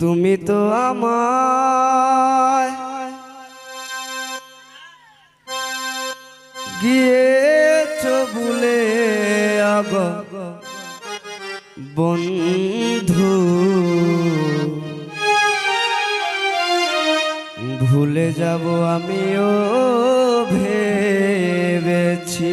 তুমি তো আমায় গিয়েছ ভুলে আগ বন্ধু। ভুলে যাব আমিও ভেবেছি।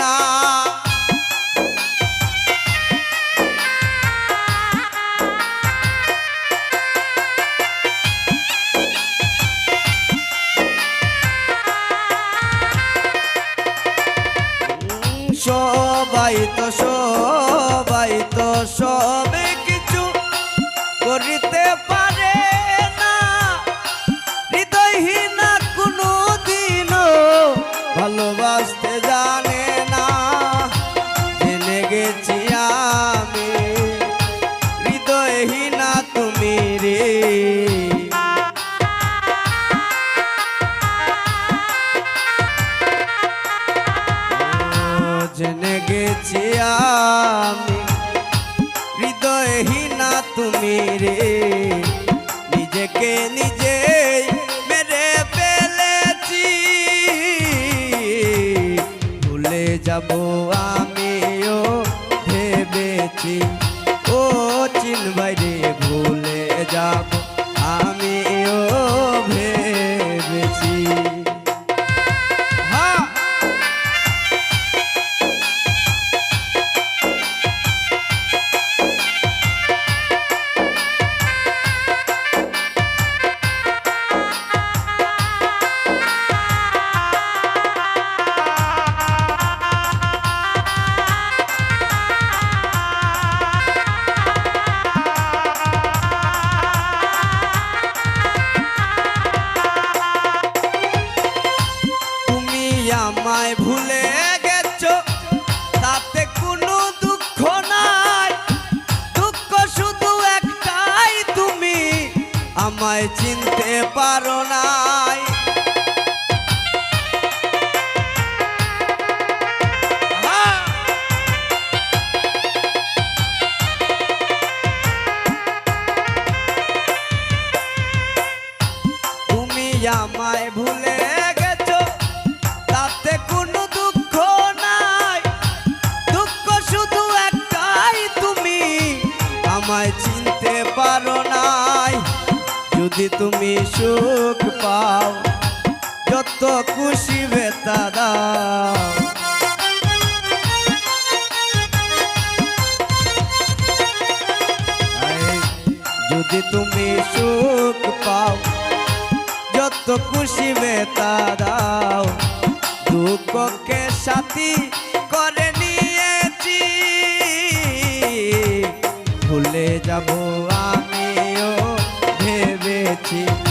সবাই হৃদয়হীনা তুমি রে নিজেকে নিজে মেরে ফেলেছি ভুলে যাব আমিও ভেবেছি ও চিন চিনতে পারো নাই! তুমি আমায় ভুলে যদি তুমি সুখ পাও, যত খুশি বেতা যদি তুমি সুখ পাও, যত খুশি বেতা দুঃখকে সাথী ভেবেছি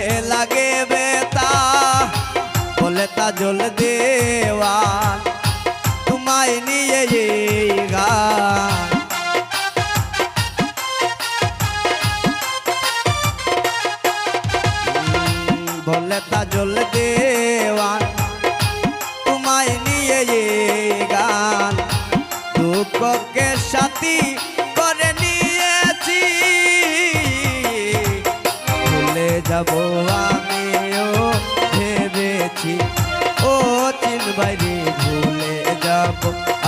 বলে তা জল দেওয়া তোমায় নিয়ে গান বলে তা জল তোমায় নিয়ে গান দুঃখকে সাথী করে নিয়েছি ভুলে যাব আমিও ভেবেছি যাব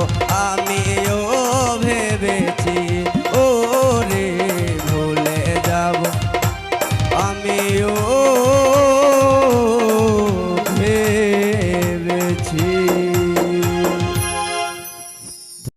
যাব